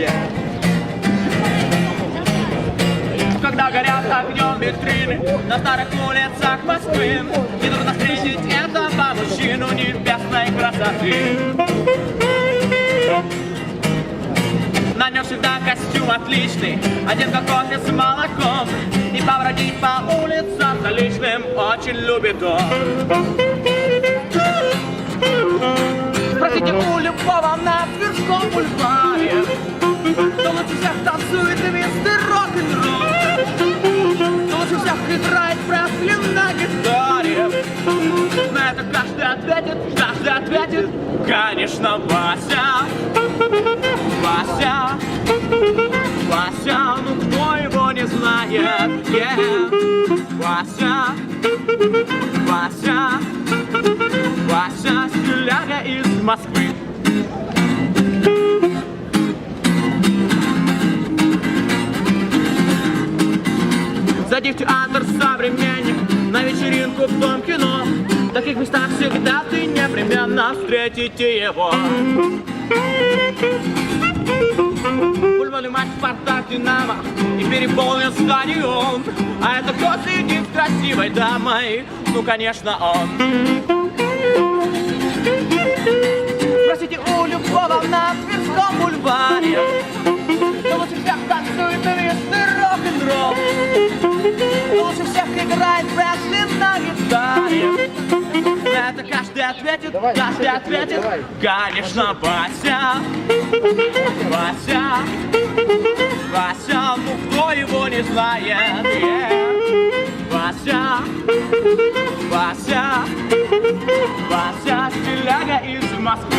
тебе. Когда горят огнем витрины на старых улицах Москвы, не трудно встретить этого мужчину небесной красоты. На нем всегда костюм отличный, один как кофе с молоком. И побродить по улицам за личным очень любит он. Спросите у любого на Тверском бульваре, всех танцует мистер рок-н-ролл. Лучше всех играет Пресли на гитаре. На это каждый ответит, каждый ответит. Конечно, Вася. Вася. Вася, ну кто его не знает? Yeah. Вася. Вася. Вася Стиляга из Москвы Зайди в театр современник На вечеринку в дом кино. В таких местах всегда ты непременно встретите его. Футбольный матч Спартак Динамо И переполнен стадион А это кто сидит красивой дамой? Ну, конечно, он Это каждый ответит, Давай, каждый ответит. давай. Конечно, Вася. Вася. Вася, ну кто его не знает? Yeah. Вася. Вася. Вася, Стиляга из Москвы